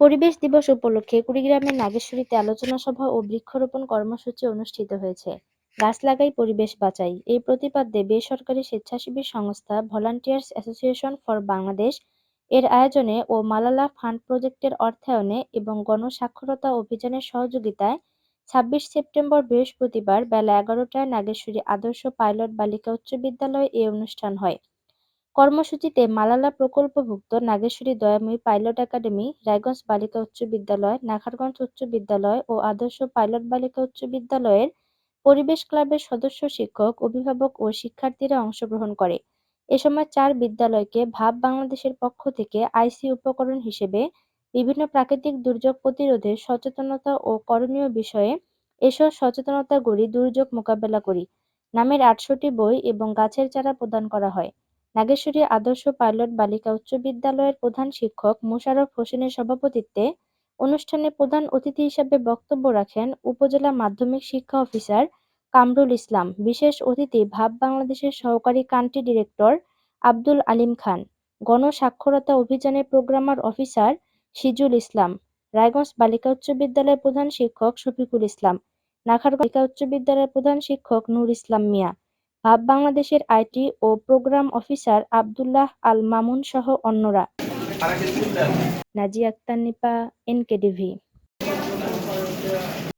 পরিবেশ দিবস উপলক্ষে কুড়িগ্রামের নাগেশ্বরীতে আলোচনা সভা ও বৃক্ষরোপণ কর্মসূচি অনুষ্ঠিত হয়েছে। গাছ লাগাই, পরিবেশ বাঁচাই। এই প্রতিপাদ্যে বেসরকারি স্বেচ্ছাসেবী সংস্থা ভলান্টিয়ার্স অ্যাসোসিয়েশন ফর বাংলাদেশ এর আয়োজনে ও মালালা ফান্ড প্রজেক্টের অর্থায়নে এবং গণসাক্ষরতা অভিযানের সহযোগিতায় ছাব্বিশ সেপ্টেম্বর বৃহস্পতিবার বেলা এগারোটায় নাগেশ্বরী আদর্শ পাইলট বালিকা উচ্চ বিদ্যালয়ে এ অনুষ্ঠান হয়। কর্মসূচিতে মালালা প্রকল্পভুক্ত নাগেশ্বরী দয়াময়ী পাইলট একাডেমি, রায়গঞ্জ বালিকা উচ্চ বিদ্যালয়, নাখারগঞ্জ উচ্চ বিদ্যালয় ও আদর্শ পাইলট বালিকা উচ্চ বিদ্যালয়ের পরিবেশ ক্লাবের সদস্য, শিক্ষক, অভিভাবক ও শিক্ষার্থীরা অংশগ্রহণ করে। এ সময় চার বিদ্যালয়কে ভাব বাংলাদেশের পক্ষ থেকে আইসি উপকরণ হিসেবে বিভিন্ন প্রাকৃতিক দুর্যোগ প্রতিরোধে সচেতনতা ও করণীয় বিষয়ে এসো সচেতনতা গড়ি দুর্যোগ মোকাবেলা করি। নামের আটশোটি বই এবং গাছের চারা প্রদান করা হয়। নাগেশ্বরী আদর্শ পাইলট বালিকা উচ্চ বিদ্যালয়ের প্রধান শিক্ষক মোশাররফ হোসেনের সভাপতিত্বে অনুষ্ঠানে প্রধান অতিথি হিসেবে বক্তব্য রাখেন উপজেলা মাধ্যমিক শিক্ষা অফিসার কামরুল ইসলাম, বিশেষ অতিথি ভাব বাংলাদেশের সহকারী কান্ট্রি ডিরেক্টর আব্দুল আলিম খান গণসাক্ষরতা অভিযানের প্রোগ্রামার অফিসার সিজুল ইসলাম, রায়গঞ্জ বালিকা উচ্চ বিদ্যালয়ের প্রধান শিক্ষক শফিকুল ইসলাম, নাখারগঞ্জ বালিকা উচ্চ বিদ্যালয়ের প্রধান শিক্ষক নূর ইসলাম মিয়া ভাব বাংলাদেশের আইটি ও প্রোগ্রাম অফিসার আবদুল্লাহ আল মামুন সহ অন্যরা। নাজিয়া আক্তার নিপা এনকেডিভি।